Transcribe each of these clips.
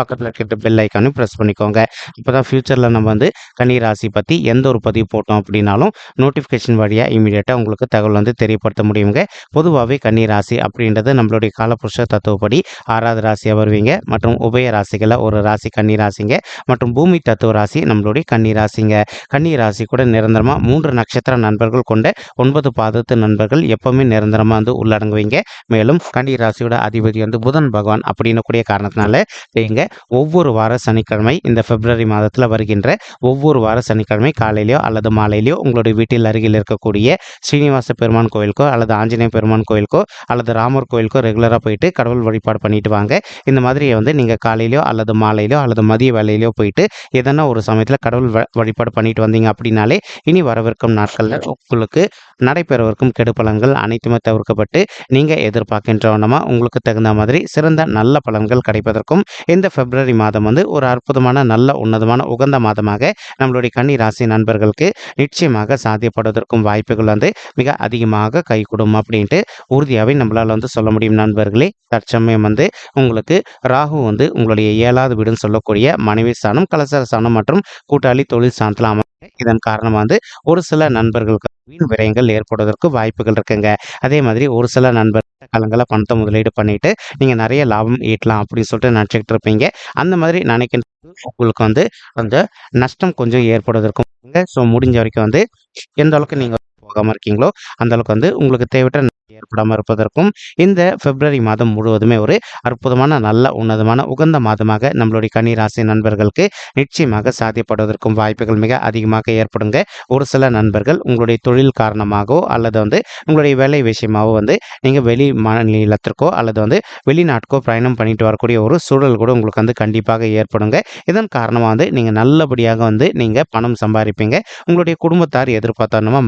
பக்கத்தில் இருக்கிற bell ஐக்கானும் press பண்ணிக்கோங்க. இப்போ தான் ஃப்யூச்சரில் நம்ம வந்து கன்னி ராசி பற்றி எந்த ஒரு பதிவு போட்டோம் அப்படின்னாலும் நோட்டிஃபிகேஷன் வழியாக இமீடியட்டாக உங்களுக்கு தகவல் வந்து தெரியப்படுத்த முடியுங்க. பொதுவாகவே கன்னி ராசி அப்படின்றது நம்மளுடைய காலபுருஷ தத்துவப்படி ஆறாவது ராசியாக வருவீங்க. மற்றும் உபய ராசிகளை ஒரு ராசி கன்னி ராசிங்க. மற்றும் பூமி தத்துவ ராசி நம்மளுடைய கன்னி ராசிங்க. கன்னி ராசி கூட நிரந்தரமாக மூன்று நட்சத்திர நண்பர்கள் கொண்ட ஒன்பது பாதத்து நண்பர்கள் எப்பவுமே நிரந்தரமாக வந்து உள்ளடங்குவீங்க. மேலும் கன்னி ராசியோட அதிபதி வந்து புதன் பகவான் அப்படின்னு கூடிய காரணத்தினால நீங்கள் ஒவ்வொரு வார சனிக்கிழமை இந்த பிப்ரவரி மாதத்தில் வருகின்ற ஒவ்வொரு வார சனிக்கிழமை காலையிலையோ அல்லது மாலையிலையோ உங்களுடைய வீட்டில் அருகில் இருக்கக்கூடிய ஸ்ரீனிவாச பெருமான் கோயிலுக்கோ அல்லது ஆஞ்சநேய பெருமான் கோயிலுக்கோ அல்லது ராமர் கோயிலுக்கோ ரெகுலராக போயிட்டு கடவுள் வழிபாடு பண்ணிட்டு வாங்க. இந்த மாதிரி வந்து நீங்கள் காலையிலையோ அல்லது மாலையிலையோ அல்லது மதிய வேலையிலையோ போயிட்டு எதனா ஒரு சமயத்தில் கடவுள் வ- வழிபாடு பண்ணிட்டு வந்தீங்க அப்படின்னாலே இனி வரவிருக்கும் நாட்களில் உங்களுக்கு நடைபெறவிருக்கும் கெடுப்பலன்கள் அனைத்துமே தவிர்க்கப்பட்டு நீங்கள் எதிர்பார்க்கின்ற உங்களுக்கு தகுந்த மாதிரி சிறந்த நல்ல பலன்கள் கிடைப்பதற்கும் இந்த பிப்ரவரி மாதம் வந்து ஒரு அற்புதமான நல்ல உன்னதமான உகந்த மாதமாக நம்மளுடைய கன்னி ராசி நண்பர்களுக்கு நிச்சயமாக சாத்தியப்படுவதற்கும் வாய்ப்புகள் வந்து மிக அதிகமாக கைகூடும் அப்படின்ட்டு உறுதியாகவே நம்மளால் வந்து சொல்ல முடியும் நண்பர்களே. தற்சமயம் வந்து உங்களுக்கு ராகு வந்து உங்களுடைய ஏழாவது வீடுன்னு சொல்லக்கூடிய மனைவி ஸ்தானம் கலசர ஸ்தானம் மற்றும் கூட்டாளி தொழில் ஸ்தானத்தில் இதன் காரணமாக வந்து ஒரு சில நண்பர்களுக்கு வீண் விரயங்கள் ஏற்படுவதற்கு வாய்ப்புகள் இருக்குங்க. அதே மாதிரி ஒரு சில நண்பர் காலங்களில் பணத்தை முதலீடு பண்ணிட்டு நீங்கள் நிறைய லாபம் ஈட்டலாம் அப்படின்னு சொல்லிட்டு நினச்சிக்கிட்டு இருப்பீங்க. அந்த மாதிரி நினைக்கின்ற உங்களுக்கு வந்து அந்த நஷ்டம் கொஞ்சம் ஏற்படுவதற்கும் ஸோ முடிஞ்ச வரைக்கும் வந்து எந்த அளவுக்கு நீங்கள் போகாமல் இருக்கீங்களோ அந்த அளவுக்கு வந்து உங்களுக்கு தேவையற்ற ஏற்படாமல் இருப்பதற்கும் இந்த பிப்ரவரி மாதம் முழுவதுமே ஒரு அற்புதமான நல்ல உன்னதமான உகந்த மாதமாக நம்மளுடைய கன்னிராசி நண்பர்களுக்கு நிச்சயமாக சாத்தியப்படுவதற்கும் வாய்ப்புகள் மிக அதிகமாக ஏற்படுங்க. ஒரு சில நண்பர்கள் உங்களுடைய தொழில் காரணமாகவோ அல்லது வந்து உங்களுடைய வேலை விஷயமாகவோ வந்து நீங்கள் வெளி மாநிலத்திற்கோ அல்லது வந்து வெளிநாட்டுக்கோ பிரயாணம் பண்ணிட்டு வரக்கூடிய ஒரு சூழல் கூட உங்களுக்கு வந்து கண்டிப்பாக ஏற்படுங்க. இதன் காரணமாக வந்து நீங்கள் நல்லபடியாக வந்து நீங்கள் பணம் சம்பாதிப்பீங்க. உங்களுடைய குடும்பத்தார் எதிர்பார்த்தோன்னா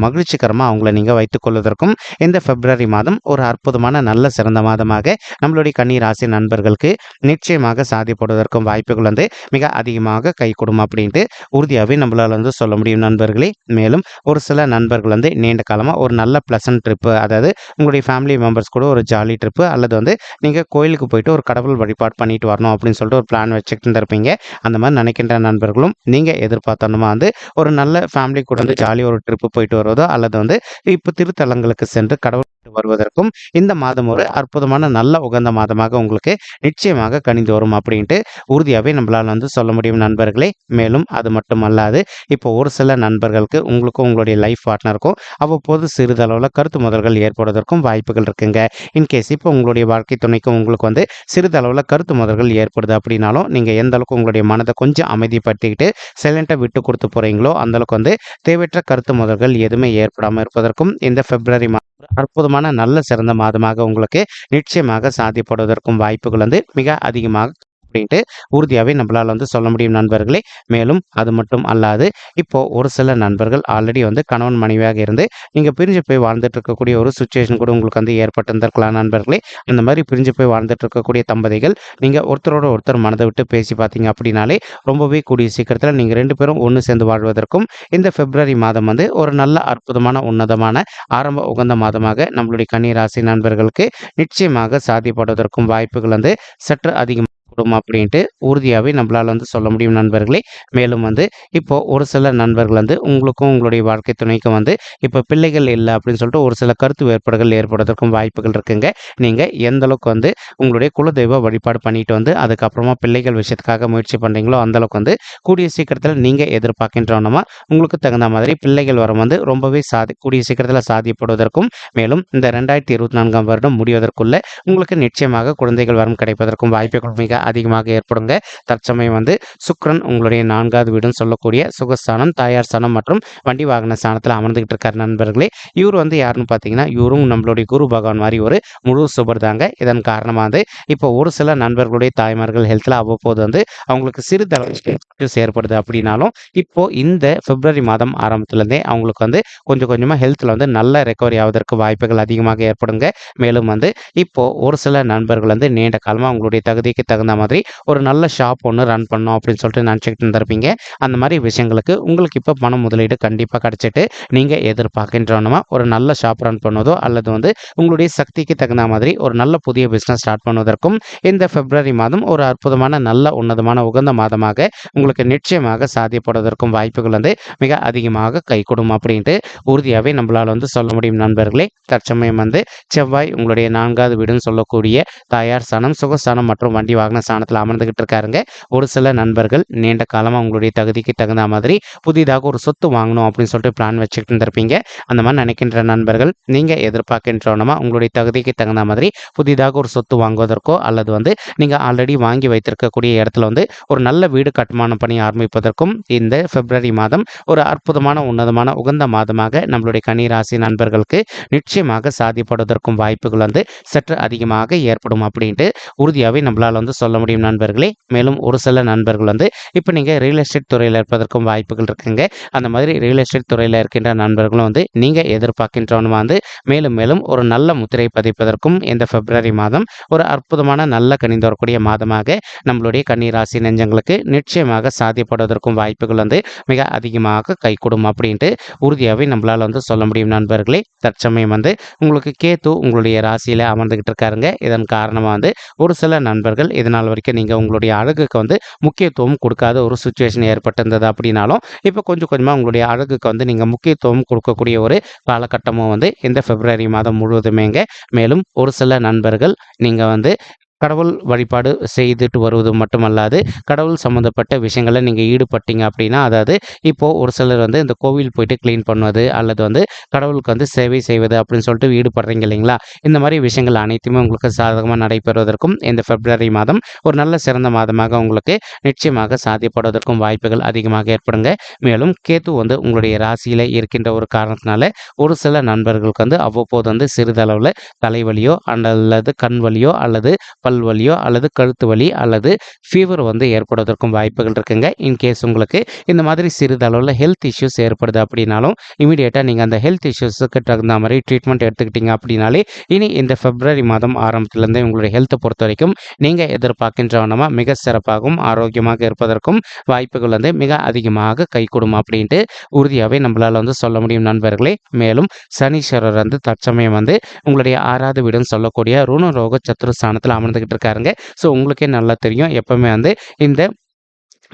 மகிழ்ச்சிகரமாக அவங்கள நீங்கள் வைத்துக்கொள்வதற்கும் இந்த பிப்ரவரி மாதம் ஒரு அற்புதமான நல்ல சிறந்த மாதமாக நம்மளுடைய கன்னி ராசி நண்பர்களுக்கு நிச்சயமாக சாதிப்படுவதற்கும் வாய்ப்புகள் வந்து மிக அதிகமாக கை கொடுக்கும் அப்படின்ட்டு உறுதியாகவே நம்மளால் வந்து சொல்ல முடியும் நண்பர்களே. மேலும் ஒரு சில நண்பர்கள் வந்து நீண்ட காலமாக ஒரு நல்ல ப்ளசன்ட் ட்ரிப்பு அதாவது உங்களுடைய ஃபேமிலி மெம்பர்ஸ் கூட ஒரு ஜாலி ட்ரிப்பு அல்லது வந்து நீங்கள் கோயிலுக்கு போயிட்டு ஒரு கடவுள் வழிபாடு பண்ணிட்டு வரணும் அப்படின்னு சொல்லிட்டு ஒரு பிளான் வச்சுக்கிட்டு இருப்பீங்க அந்த மாதிரி நினைக்கின்ற நண்பர்களும் நீங்கள் எதிர்பார்த்தோன்னா வந்து ஒரு நல்ல ஃபேமிலி கூட வந்து ஜாலியாக ஒரு ட்ரிப்பு போயிட்டு வருவதோ அல்லது வந்து இப்போ திருத்தலங்களுக்கு சென்று கடவுள் வருவதற்கும் இந்த மாதம் ஒரு அற்புதமான நல்ல உகந்த மாதமாக உங்களுக்கு நிச்சயமாக கணிந்து வரும் அப்படின்ட்டு உறுதியாகவே நம்மளால் வந்து சொல்ல முடியும் நண்பர்களே. மேலும் அது மட்டும் அல்லாது இப்போ ஒரு சில நண்பர்களுக்கு உங்களுக்கும் உங்களுடைய லைஃப் பார்ட்னருக்கும் அவ்வப்போது சிறிதளவில் கருத்து முதல்கள் ஏற்படுவதற்கும் வாய்ப்புகள் இருக்குங்க. இன்கேஸ் இப்போ உங்களுடைய வாழ்க்கை துணைக்கும் உங்களுக்கு வந்து சிறிதளவில் கருத்து முதல்கள் ஏற்படுது அப்படின்னாலும் நீங்கள் எந்த அளவுக்கு உங்களுடைய மனதை கொஞ்சம் அமைதிப்படுத்திக்கிட்டு சைலண்ட்டாக விட்டு கொடுத்து போகிறீங்களோ அந்த அளவுக்கு வந்து தேவையற்ற கருத்து முதல்கள் எதுவுமே ஏற்படாமல் இருப்பதற்கும் இந்த பிப்ரவரி மாதம் அற்புதமான நல்ல சிறந்த மாதமாக உங்களுக்கு நிச்சயமாக சாத்தியப்படுவதற்கும் வாய்ப்புகள் வந்து மிக அதிகமாக அப்படின்ட்டு உறுதியாகவே நம்மளால் வந்து சொல்ல முடியும் நண்பர்களே. மேலும் அது மட்டும் அல்லாது இப்போது ஒரு சில நண்பர்கள் ஆல்ரெடி வந்து கணவன் மனைவியாக இருந்து நீங்கள் பிரிஞ்சு போய் வாழ்ந்துட்டு இருக்கக்கூடிய ஒரு சுச்சுவேஷன் கூட உங்களுக்கு வந்து ஏற்பட்டிருந்திருக்கலாம் நண்பர்களே. அந்த மாதிரி பிரிஞ்சு போய் வாழ்ந்துட்டு இருக்கக்கூடிய தம்பதிகள் நீங்கள் ஒருத்தரோட ஒருத்தர் மனதை விட்டு பேசி பார்த்தீங்க அப்படின்னாலே ரொம்பவே கூடிய சீக்கிரத்தில் நீங்கள் ரெண்டு பேரும் ஒன்று சேர்ந்து வாழ்வதற்கும் இந்த பிப்ரவரி மாதம் வந்து ஒரு நல்ல அற்புதமான உன்னதமான ஆரம்ப உகந்த மாதமாக நம்மளுடைய கன்னிராசி நண்பர்களுக்கு நிச்சயமாக சாதிப்படுவதற்கும் வாய்ப்புகள் வந்து சற்று அதிகம் கூடும் அப்படின்ட்டு உறுதியாகவே நம்மளால் வந்து சொல்ல முடியும் நண்பர்களே. மேலும் வந்து இப்போது ஒரு சில நண்பர்கள் வந்து உங்களுக்கும் உங்களுடைய வாழ்க்கை துணைக்கும் வந்து இப்போ பிள்ளைகள் இல்லை அப்படின்னு சொல்லிட்டு ஒரு சில கருத்து வேறுபாடுகள் ஏற்படுவதற்கும் வாய்ப்புகள் இருக்குங்க. நீங்கள் எந்த அளவுக்கு வந்து உங்களுடைய குலதெய்வ வழிபாடு பண்ணிட்டு வந்து அதுக்கப்புறமா பிள்ளைகள் விஷயத்துக்காக முயற்சி பண்ணுறீங்களோ அந்த அளவுக்கு வந்து கூடிய சீக்கிரத்தில் நீங்கள் எதிர்பார்க்கின்றோன்னா உங்களுக்கு தகுந்த மாதிரி பிள்ளைகள் வரம் வந்து ரொம்பவே சாதி கூடிய சீக்கிரத்தில் சாதியப்படுவதற்கும் மேலும் இந்த ரெண்டாயிரத்தி இருபத்தி நான்காம் வருடம் முடிவதற்குள்ள உங்களுக்கு நிச்சயமாக குழந்தைகள் வரம் கிடைப்பதற்கும் வாய்ப்புகள் மிக அதிகமாக ஏற்படுங்க. தற்சமயம் வந்து சுக்ரன் உங்களுடைய நான்காவது வீடுன்னு சொல்லக்கூடிய சுகஸ்தானம் தாயார் ஸ்தானம் மற்றும் வண்டி வாகன ஸ்தானத்தில் அமர்ந்துகிட்டு இருக்கார் நண்பர்களே. இவர் வந்து யாருன்னு பார்த்தீங்கன்னா இவரும் நம்மளுடைய குரு பகவான் மாதிரி ஒரு முழு சுபர் தாங்க. இதன் காரணமாக வந்து இப்போ ஒரு சில நண்பர்களுடைய தாய்மார்கள் ஹெல்த்தில் அவ்வப்போது வந்து அவங்களுக்கு சிறு issues ஏற்படுது அப்படின்னாலும் இப்போ இந்த பிப்ரவரி மாதம் ஆரம்பத்துலேருந்தே அவங்களுக்கு வந்து கொஞ்சம் கொஞ்சமாக ஹெல்த்தில் வந்து நல்ல ரெக்கவரி ஆவதற்கு வாய்ப்புகள் அதிகமாக ஏற்படுங்க. மேலும் வந்து இப்போ ஒரு சில நண்பர்கள் வந்து நீண்ட காலமாக அவங்களுடைய தகுதிக்கு தகுந்த மாதிரி ஒரு நல்ல ஷாப் ஒன்று ரன் பண்ணோம் அப்படின்னு சொல்லிட்டு நினச்சிக்கிட்டு இருந்திருப்பீங்க. அந்த மாதிரி விஷயங்களுக்கு உங்களுக்கு இப்போ பண முதலீடு கண்டிப்பாக கிடச்சிட்டு நீங்கள் எதிர்பார்க்கின்றவனமா ஒரு நல்ல ஷாப் ரன் பண்ணுவதோ அல்லது வந்து உங்களுடைய சக்திக்கு தகுந்த மாதிரி ஒரு நல்ல புதிய பிஸ்னஸ் ஸ்டார்ட் பண்ணுவதற்கும் இந்த பிப்ரவரி மாதம் ஒரு அற்புதமான நல்ல உன்னதமான உகந்த மாதமாக உங்களுக்கு நிச்சயமாக சாத்தியப்படுவதற்கும் வாய்ப்புகள் வந்து மிக அதிகமாக கைகூடும் அப்படின்ட்டு உறுதியாகவே நம்மளால் வந்து சொல்ல முடியும் நண்பர்களே. தற்சமயம் வந்து செவ்வாய் உங்களுடைய நான்காவது வீடுன்னு சொல்லக்கூடிய தாயார் சனம் சுகஸ்தானம் மற்றும் வண்டி வாகன ஸ்தானத்தில் அமர்ந்துகிட்டு இருக்காருங்க ஒரு சில நண்பர்கள் நீண்ட காலமாக உங்களுடைய தகுதிக்கு தகுந்த மாதிரி புதிதாக ஒரு சொத்து வாங்கணும் அப்படின்னு சொல்லிட்டு பிளான் வச்சுக்கிட்டு இருந்திருப்பீங்க. அந்த மாதிரி நினைக்கின்ற நண்பர்கள் நீங்கள் எதிர்பார்க்கின்றவனமா உங்களுடைய தகுதிக்கு தகுந்த மாதிரி புதிதாக ஒரு சொத்து வாங்குவதற்கோ அல்லது வந்து நீங்கள் ஆல்ரெடி வாங்கி வைத்திருக்கக்கூடிய இடத்துல வந்து ஒரு நல்ல வீடு கட்டுமானம் பணி ஆரம்பிப்பதற்கும் இந்த பிப்ரவரி மாதம் ஒரு அற்புதமான உன்னதமான உகந்த மாதமாக நம்மளுடைய கன்னிராசி நண்பர்களுக்கு நிச்சயமாக சாதிப்படுவதற்கும் வாய்ப்புகள் வந்து சற்று அதிகமாக ஏற்படும் அப்படின்ட்டு உறுதியாகவே நம்மளால் வந்து சொல்ல முடியும் நண்பர்களே. மேலும் ஒரு சில நண்பர்கள் வந்து இப்போ நீங்கள் ரியல் எஸ்டேட் துறையில் இருப்பதற்கும் வாய்ப்புகள் இருக்குங்க. அந்த மாதிரி ரியல் எஸ்டேட் துறையில் இருக்கின்ற நண்பர்களும் வந்து நீங்கள் எதிர்பார்க்கின்றவனுமா வந்து மேலும் மேலும் ஒரு நல்ல முத்திரை பதிப்பதற்கும் இந்த பிப்ரவரி மாதம் ஒரு அற்புதமான நல்ல கணிந்து வரக்கூடிய மாதமாக நம்மளுடைய கன்னிராசி நெஞ்சங்களுக்கு நிச்சயமாக சாத்தியப்படுவதற்கும் வாய்ப்புகள் வந்து மிக அதிகமாக கைகூடும் அப்படின்ட்டு உறுதியாகவே நம்மளால் வந்து சொல்ல முடியும் நண்பர்களே. தற்சமயம் வந்து உங்களுக்கு கேத்து உங்களுடைய ராசியில் அமர்ந்துகிட்டு இருக்காருங்க. இதன் காரணமாக வந்து ஒரு சில நண்பர்கள் இதனால் நாள் வரைக்கும் நீங்கள் உங்களுடைய அழகுக்கு வந்து முக்கியத்துவம் கொடுக்காத ஒரு சுச்சுவேஷன் ஏற்பட்டிருந்தது அப்படின்னாலும் இப்போ கொஞ்சம் கொஞ்சமாக உங்களுடைய அழகுக்கு வந்து நீங்கள் முக்கியத்துவம் கொடுக்கக்கூடிய ஒரு காலகட்டமும் வந்து இந்த பிப்ரவரி மாதம் முழுவதுமேங்க. மேலும் ஒரு சில நண்பர்கள் நீங்கள் வந்து கடவுள் வழிபாடு செய்துட்டு வருவது மட்டுமல்லாது கடவுள் சம்மந்தப்பட்ட விஷயங்களை நீங்கள் ஈடுபட்டீங்க அப்படின்னா அதாவது இப்போது ஒரு சிலர் வந்து இந்த கோவில் போயிட்டு க்ளீன் பண்ணுவது அல்லது வந்து கடவுளுக்கு வந்து சேவை செய்வது அப்படின்னு சொல்லிட்டு ஈடுபடுறீங்க இல்லைங்களா? இந்த மாதிரி விஷயங்கள் அனைத்துமே உங்களுக்கு சாதகமாக நடைபெறுவதற்கும் இந்த பிப்ரவரி மாதம் ஒரு நல்ல சிறந்த மாதமாக உங்களுக்கு நிச்சயமாக சாத்தியப்படுவதற்கும் வாய்ப்புகள் அதிகமாக ஏற்படுங்க. மேலும் கேத்து வந்து உங்களுடைய ராசியில் இருக்கின்ற ஒரு காரணத்தினால ஒரு சில நண்பர்களுக்கு வந்து அவ்வப்போது வந்து சிறிதளவில் தலைவலியோ அல்லது கண் வலியோ அல்லது பல் வலியோ அல்லது கழுத்து வலி அல்லது ஃபீவர் வந்து ஏற்படுவதற்கும் வாய்ப்புகள் இருக்குங்க. இன்கேஸ் உங்களுக்கு இந்த மாதிரி சிறிதளவில் ஹெல்த் இஷ்யூஸ் ஏற்படுது அப்படின்னாலும் இமீடியட்டாக நீங்கள் அந்த ஹெல்த் இஷ்யூஸுக்கு தகுந்த மாதிரி ட்ரீட்மெண்ட் எடுத்துக்கிட்டீங்க அப்படின்னாலே இனி இந்த பிப்ரவரி மாதம் ஆரம்பத்துலேருந்தே உங்களுடைய ஹெல்த்தை பொறுத்த வரைக்கும் நீங்கள் எதிர்பார்க்கின்றவனமாக மிக சிறப்பாகவும் ஆரோக்கியமாக இருப்பதற்கும் வாய்ப்புகள் வந்து மிக அதிகமாக கைகூடும் அப்படின்ட்டு உறுதியாகவே நம்மளால் வந்து சொல்ல முடியும் நண்பர்களே. மேலும் சனீஸ்வரர் வந்து தற்சமயம் வந்து உங்களுடைய ஆறாவது வீடுன்னு சொல்லக்கூடிய ருணரோக சத்துருஸ்தானத்தில் அமர்ந்துக்கிட்டு இருக்காருங்க. ஸோ உங்களுக்கே நல்லா தெரியும். எப்பவுமே வந்து இந்த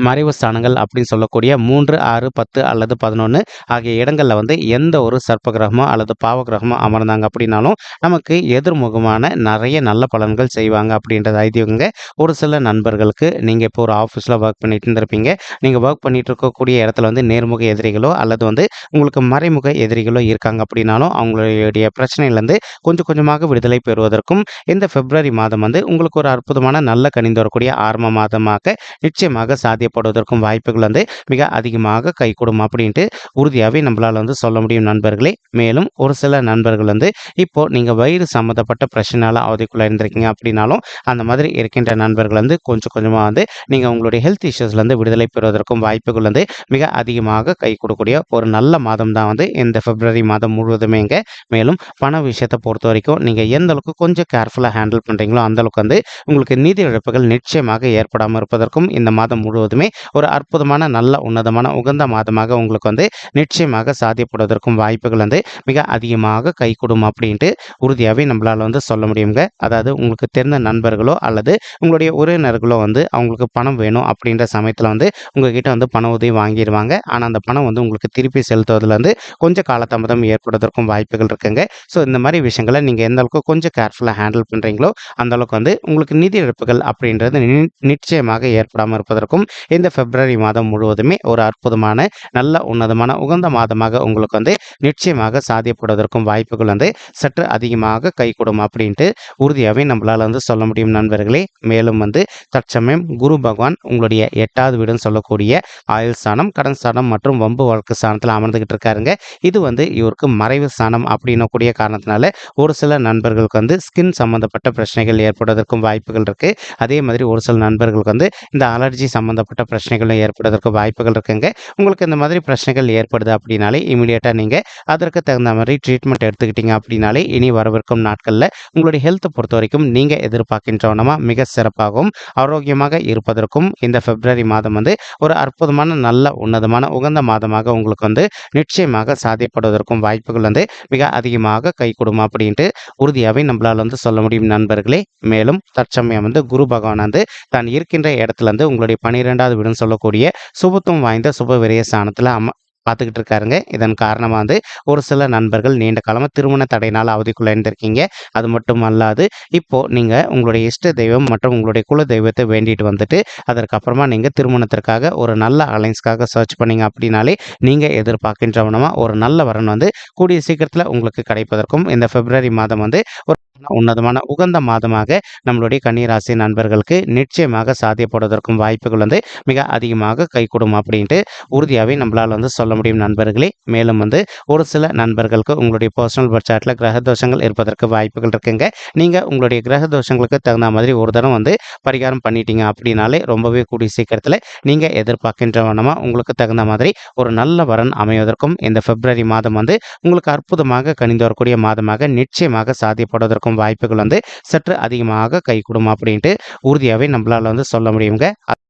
மறைவு ஸ்தானங்கள் அப்படின்னு சொல்லக்கூடிய மூன்று ஆறு பத்து அல்லது பதினொன்று ஆகிய இடங்களில் வந்து எந்த ஒரு சர்ப்ப கிரகமோ அல்லது பாவ கிரகமோ அமர்ந்தாங்க அப்படின்னாலும் நமக்கு எதிர்முகமான நிறைய நல்ல பலன்கள் செய்வாங்க அப்படின்றது ஐதீகங்க. ஒரு சில நண்பர்களுக்கு நீங்கள் இப்போ ஒரு ஆஃபீஸில் ஒர்க் பண்ணிட்டு இருந்திருப்பீங்க. நீங்கள் ஒர்க் பண்ணிட்டு இருக்கக்கூடிய இடத்துல வந்து நேர்முக எதிரிகளோ அல்லது வந்து உங்களுக்கு மறைமுக எதிரிகளோ இருக்காங்க அப்படின்னாலும் அவங்களுடைய பிரச்சனையிலேருந்து கொஞ்சம் கொஞ்சமாக விடுதலை பெறுவதற்கும் இந்த பிப்ரவரி மாதம் வந்து உங்களுக்கு ஒரு அற்புதமான நல்ல கணிந்து வரக்கூடிய ஆரம்ப மாதமாக நிச்சயமாக சாத்தியப்படுவதற்கும் வாய்ப்புகள் வந்து மிக அதிகமாக கைகூடும் அப்படின்ட்டு உறுதியாகவே நம்மளால் வந்து சொல்ல முடியும் நண்பர்களே. மேலும் ஒரு சில நண்பர்கள் வந்து இப்போ நீங்கள் வயிறு சம்மந்தப்பட்ட பிரச்சனையால் அவதிக்குள்ளே இருந்திருக்கீங்க அப்படின்னாலும் அந்த மாதிரி இருக்கின்ற நண்பர்கள் வந்து கொஞ்சம் கொஞ்சமாக வந்து நீங்கள் உங்களுடைய ஹெல்த் இஷ்யூஸ்லேருந்து விடுதலை பெறுவதற்கும் வாய்ப்புகள் வந்து மிக அதிகமாக கை கொடுக்கக்கூடிய ஒரு நல்ல மாதம் தான் வந்து இந்த பிப்ரவரி மாதம் முழுவதுமே இங்கே. மேலும் பண விஷயத்தை பொறுத்த வரைக்கும் நீங்கள் எந்த அளவுக்கு கொஞ்சம் கேர்ஃபுல்லாக ஹேண்டில் பண்ணுறீங்களோ அந்தளவுக்கு வந்து உங்களுக்கு நிதி இழப்புகள் நிச்சயமாக ஏற்படாமல் இருப்பதற்கும் இந்த மாதம் முழுவதும் ஒரு அற்புதமான நல்ல உன்னதமான உகந்த மாதமாக உங்களுக்கு வந்து நிச்சயமாக சாத்தியப்படுவதற்கும் வாய்ப்புகள் வந்து மிக அதிகமாக கைகூடும் அப்படின்ட்டு உறுதியாகவே நம்மளால் வந்து சொல்ல முடியுங்க. அதாவது உங்களுக்கு தெரிந்த நண்பர்களோ அல்லது உங்களுடைய உறவினர்களோ வந்து அவங்களுக்கு பணம் வேணும் அப்படின்ற சமயத்தில் வந்து உங்ககிட்ட வந்து பண உதவி வாங்கிடுவாங்க ஆனால் அந்த பணம் வந்து உங்களுக்கு திருப்பி செலுத்துவதில் வந்து கொஞ்சம் காலதாமதம் ஏற்படுவதற்கும் வாய்ப்புகள் இருக்குங்க. ஸோ இந்த மாதிரி விஷயங்களை நீங்கள் எந்த அளவுக்கு கொஞ்சம் கேர்ஃபுல்லாக ஹேண்டில் பண்ணுறீங்களோ அந்த அளவுக்கு வந்து உங்களுக்கு நிதி இழப்புகள் அப்படின்றது நி- நிச்சயமாக ஏற்படாமல் இருப்பதற்கும் இந்த பிப்ரவரி மாதம் முழுவதுமே ஒரு அற்புதமான நல்ல உன்னதமான உகந்த மாதமாக உங்களுக்கு வந்து நிச்சயமாக சாதியப்படுவதற்கும் வாய்ப்புகள் வந்து சற்று அதிகமாக கைகூடும் அப்படின்ட்டு உறுதியாகவே நம்மளால் வந்து சொல்ல முடியும் நண்பர்களே. மேலும் வந்து தற்சமயம் குரு பகவான் உங்களுடைய எட்டாவது வீடுன்னு சொல்லக்கூடிய ஆயுள் ஸ்தானம் கடன் ஸ்தானம் மற்றும் வம்பு வழக்கு ஸ்தானத்தில் அமர்ந்துகிட்டு இருக்காருங்க. இது வந்து இவருக்கு மறைவு ஸ்தானம் அப்படின்னக்கூடிய காரணத்தினால ஒரு சில நண்பர்களுக்கு வந்து ஸ்கின் சம்மந்தப்பட்ட பிரச்சனைகள் ஏற்படுவதற்கும் வாய்ப்புகள் இருக்குது அதே மாதிரி ஒரு சில நண்பர்களுக்கு வந்து இந்த அலர்ஜி சம்மந்தப்பட்ட பிரச்சனைகளும் ஏற்படுவதற்கு வாய்ப்புகள் இருக்குங்க. உங்களுக்கு இந்த மாதிரி பிரச்சனைகள் ஏற்படுது அப்படின்னாலே இமீடியட்டாக நீங்கள் அதற்கு தகுந்த மாதிரி ட்ரீட்மெண்ட் எடுத்துக்கிட்டீங்க அப்படின்னாலே இனி வரவிருக்கும் நாட்களில் உங்களுடைய ஹெல்த்தை பொறுத்த வரைக்கும் நீங்கள் எதிர்பார்க்கின்றவனமாக மிக சிறப்பாகவும் ஆரோக்கியமாக இருப்பதற்கும் இந்த பிப்ரவரி மாதம் வந்து ஒரு அற்புதமான நல்ல உன்னதமான உகந்த மாதமாக உங்களுக்கு வந்து நிச்சயமாக சாதிப்படுவதற்கும் வாய்ப்புகள் வந்து மிக அதிகமாக கை கொடுமா அப்படின்ட்டு உறுதியாகவே நம்மளால் வந்து சொல்ல முடியும் நண்பர்களே. மேலும் தற்சமயம் வந்து குரு பகவான் வந்து தான் இருக்கின்ற இடத்துல வந்து உங்களுடைய பன்னிரெண்டாவது வீடுன்னு சொல்லக்கூடிய சுபத்துவம் வாய்ந்த சுப விரய ஸ்தானத்தில் அம பார்த்துக்கிட்டு இருக்காருங்க இதன் காரணமாக வந்து ஒரு சில நண்பர்கள் நீண்ட காலமாக திருமண தடையினால் அவதிக்குள்ளே இருந்திருக்கீங்க அது மட்டும் அல்லாது இப்போது நீங்கள் உங்களுடைய இஷ்ட தெய்வம் மற்றும் உங்களுடைய குல தெய்வத்தை வேண்டிட்டு வந்துட்டு அதற்கப்புறமா நீங்கள் திருமணத்திற்காக ஒரு நல்ல அலைன்ஸ்க்காக சர்ச் பண்ணீங்க அப்படின்னாலே நீங்கள் எதிர்பார்க்கின்றவனமாக ஒரு நல்ல வரன் வந்து கூடிய சீக்கிரத்தில் உங்களுக்கு கிடைப்பதற்கும் இந்த பிப்ரவரி மாதம் வந்து ஒரு உன்னதமான உகந்த மாதமாக நம்மளுடைய கன்னிராசி நண்பர்களுக்கு நிச்சயமாக சாத்தியப்படுவதற்கும் வாய்ப்புகள் வந்து மிக அதிகமாக கைகூடும் அப்படின்ட்டு உறுதியாகவே நம்மளால் வந்து சொல்ல முடியும் நண்பர்களே. மேலும் வந்து ஒரு சில நண்பர்களுக்கு உங்களுடைய பர்சனல் பட்ஜெட்டில் கிரக தோஷங்கள் இருப்பதற்கு வாய்ப்புகள் இருக்குங்க. நீங்கள் உங்களுடைய கிரக தோஷங்களுக்கு தகுந்த மாதிரி ஒரு தரம் வந்து பரிகாரம் பண்ணிட்டீங்க அப்படின்னாலே ரொம்பவே கூடிய சீக்கிரத்தில் நீங்கள் எதிர்பார்க்கின்ற வண்ணமாக உங்களுக்கு தகுந்த மாதிரி ஒரு நல்ல வரன் அமைவதற்கும் இந்த பிப்ரவரி மாதம் வந்து உங்களுக்கு அற்புதமாக கணிந்து வரக்கூடிய மாதமாக நிச்சயமாக சாத்தியப்படுவதற்கும் வாய்ப்புகள் வந்து சற்று அதிகமாக கைகூடும் அப்படின்ட்டு உறுதியாகவே நம்மளால் வந்து சொல்ல முடியுங்க.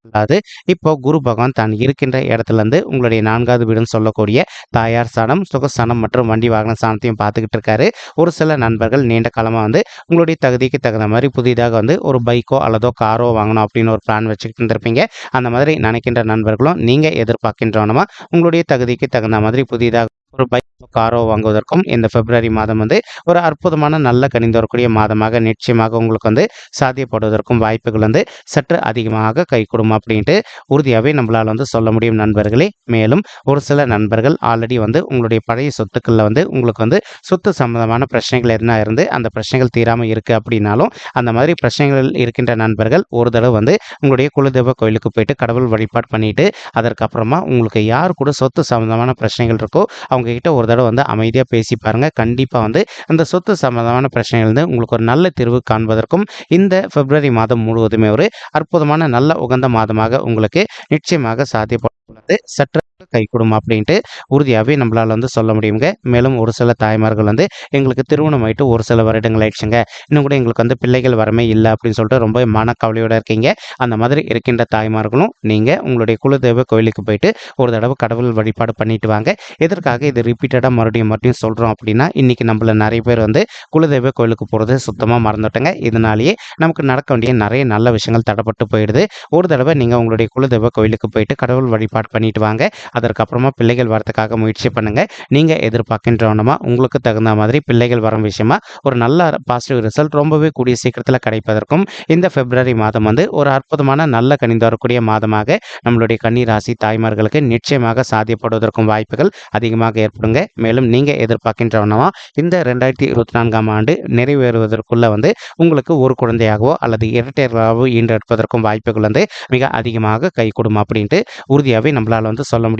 அதாவது இப்போ குரு பகவான் தான் இருக்கின்ற இடத்துலேருந்து உங்களுடைய நான்காவது வீடுன்னு சொல்லக்கூடிய தாயார் சாணம் சுகஸ்தானம் மற்றும் வண்டி வாகன சாணத்தையும் பார்த்துக்கிட்டு இருக்காரு. ஒரு சில நண்பர்கள் நீண்ட காலமாக வந்து உங்களுடைய தகுதிக்கு தகுந்த மாதிரி புதிதாக வந்து ஒரு பைக்கோ அல்லதோ காரோ வாங்கணும் அப்படின்னு ஒரு பிளான் வச்சுக்கிட்டு இருந்திருப்பீங்க. அந்த மாதிரி நினைக்கின்ற நண்பர்களும் நீங்கள் எதிர்பார்க்கின்றவனமா உங்களுடைய தகுதிக்கு தகுந்த மாதிரி புதிதாக ஒரு பைக் காரோ வாங்குவதற்கும் இந்த பிப்ரவரி மாதம் வந்து ஒரு அற்புதமான நல்ல கணிந்து வரக்கூடிய மாதமாக நிச்சயமாக உங்களுக்கு வந்து சாத்தியப்படுவதற்கும் வாய்ப்புகள் வந்து சற்று அதிகமாக கைகூடும் அப்படின்ட்டு உறுதியாகவே நம்மளால் வந்து சொல்ல முடியும் நண்பர்களே. மேலும் ஒரு சில நண்பர்கள் ஆல்ரெடி வந்து உங்களுடைய பழைய சொத்துக்களில் வந்து உங்களுக்கு வந்து சொத்து சம்பந்தமான பிரச்சனைகள் எதுனா இருந்து அந்த பிரச்சனைகள் தீராமல் இருக்குது அப்படின்னாலும் அந்த மாதிரி பிரச்சனைகள் இருக்கின்ற நண்பர்கள் ஒரு தடவை வந்து உங்களுடைய குலதெய்வ கோயிலுக்கு போயிட்டு கடவுள் வழிபாடு பண்ணிட்டு அதற்கப்புறமா உங்களுக்கு யார் கூட சொத்து சம்பந்தமான பிரச்சனைகள் இருக்கோ அவங்க அவங்கக்கிட்ட ஒரு தடவை வந்து அமைதியாக பேசி பாருங்கள் கண்டிப்பாக வந்து அந்த சொத்து சம்பந்தமான பிரச்சனைகள் வந்து உங்களுக்கு ஒரு நல்ல தீர்வு காண்பதற்கும் இந்த பிப்ரவரி மாதம் முழுவதுமே ஒரு அற்புதமான நல்ல உகந்த மாதமாக உங்களுக்கு நிச்சயமாக சாத்தியப்பட்டுள்ளது சற்று கைகூடும் அப்படின்ட்டு உறுதியாகவே நம்மளால் வந்து சொல்ல முடியுங்க. மேலும் ஒரு சில தாய்மார்கள் வந்து எங்களுக்கு திருமணம் ஆயிட்டு ஒரு சில வருடங்கள் ஆயிடுச்சுங்க. இன்னும் கூட எங்களுக்கு வந்து பிள்ளைகள் வரமே இல்லை அப்படின்னு சொல்லிட்டு ரொம்ப மனக்கவலையோடு இருக்கீங்க. அந்த மாதிரி இருக்கின்ற தாய்மார்களும் நீங்கள் உங்களுடைய குலதெய்வ கோயிலுக்கு போயிட்டு ஒரு தடவை கடவுள் வழிபாடு பண்ணிட்டு வாங்க. எதற்காக இது ரிப்பீட்டடாக மறுபடியும் மறுபடியும் சொல்கிறோம் அப்படின்னா இன்றைக்கி நம்மள நிறைய பேர் வந்து குலதெய்வ கோயிலுக்கு போகிறது சுத்தமாக மறந்துட்டோங்க. இதனாலேயே நமக்கு நடக்க வேண்டிய நிறைய நல்ல விஷயங்கள் தடப்பட்டு போயிடுது. ஒரு தடவை நீங்கள் உங்களுடைய குலதெய்வ கோயிலுக்கு போயிட்டு கடவுள் வழிபாடு பண்ணிட்டு வாங்க. அதற்கப்புறமா பிள்ளைகள் வரத்துக்காக முயற்சி பண்ணுங்கள் நீங்கள் எதிர்பார்க்கின்றவனமா உங்களுக்கு தகுந்த மாதிரி பிள்ளைகள் வரும் விஷயமா ஒரு நல்ல பாசிட்டிவ் ரிசல்ட் ரொம்பவே கூடிய சீக்கிரத்தில் கிடைப்பதற்கும் இந்த பிப்ரவரி மாதம் வந்து ஒரு அற்புதமான நல்ல கணிந்து வரக்கூடிய மாதமாக நம்மளுடைய கன்னிராசி தாய்மார்களுக்கு நிச்சயமாக சாத்தியப்படுவதற்கும் வாய்ப்புகள் அதிகமாக ஏற்படுங்க. மேலும் நீங்கள் எதிர்பார்க்கின்றவனமா இந்த ரெண்டாயிரத்தி இருபத்தி நான்காம் ஆண்டு நிறைவேறுவதற்குள்ளே வந்து உங்களுக்கு ஒரு குழந்தையாகவோ அல்லது இரட்டையர்களாகவோ ஈன்றெடுப்பதற்கும் வாய்ப்புகள் வந்து மிக அதிகமாக கை அப்படின்ட்டு உறுதியாகவே நம்மளால் வந்து சொல்ல முடியும்.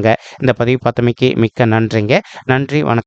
பண்ணுங்கள் இந்த பதிவு பார்த்தமைக்கு மிக்க நன்றிங்க. நன்றி வணக்கம்.